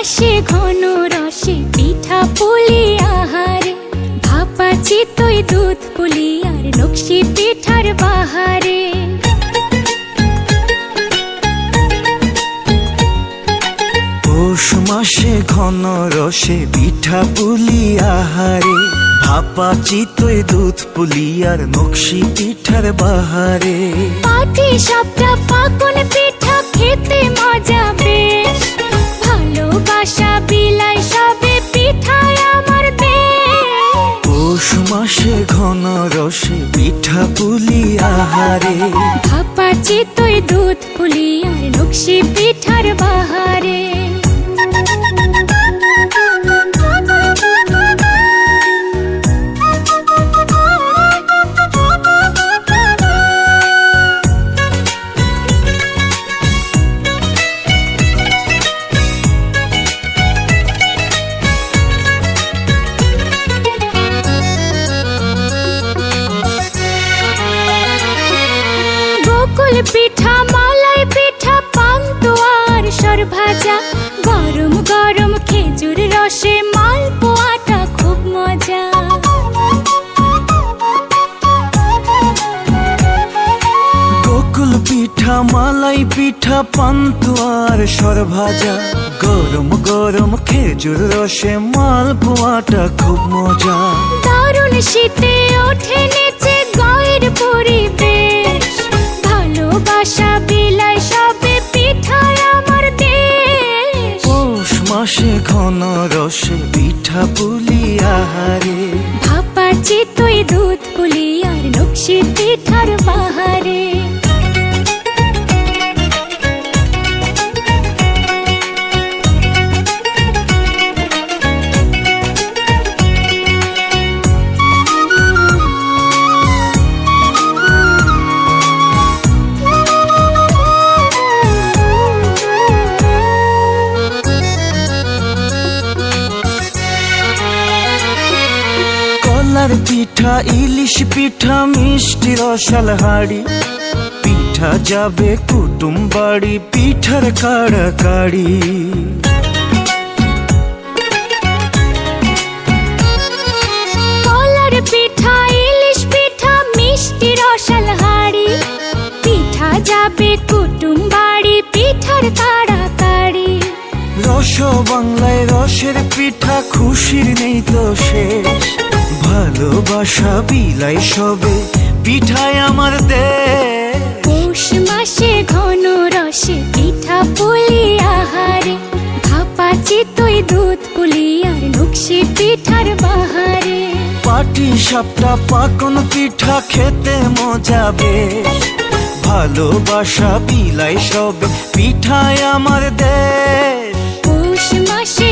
আসে ঘন রসে পিঠা পুলি আহারে। ভাপা চিতই দুধ পুলি আর নকশি পিঠার বাহারে। পৌষ মাসে ঘন রসে পিঠা পুলি আহারে। ভাপা চিতই দুধ পুলি আর নকশি পিঠার বাহারে। পাটি সাপটা পাকন পিঠা রসে পিঠা পুলি আহারে। ভাপা চিতই দুধ পুলি আর নকশি পিঠার বাহারে গোকুল পিঠা মালাই পিঠা পান্তুয়ার সর ভাজা গরম গরম খেজুর রসে মালপোয়াটা খুব মজা। গোকুল পিঠা মালাই পিঠা পান্তুয়ার সর ভাজা গরম গরম খেজুর রসে মালপোয়াটা খুব মজা। দারুণ শীতে মাসে ঘন রসে পিঠা পুলি ভাপা চিতই দুধ পুলি নকশি পিঠার বাহারে কলার পিঠা ইলিশ পিঠা মিষ্টি রসাল হাড়ি। পিঠা যাবে কুটুম বাড়ি পিঠার কাড়াকাড়ি। ভালোবাসা বিলাই সবে পিঠায় আমার দে। পৌষ মাসে ঘন রসে পিঠা পুলি আহারে ভাপা চিতই দুধ পুলি আর নকশি পিঠার বাহারে। পাটি সাপটা পাকন পিঠা খেতে মজা বেশ। ভালোবাসা বিলাই সবে পিঠায় আমার দেশ পৌষ মাসে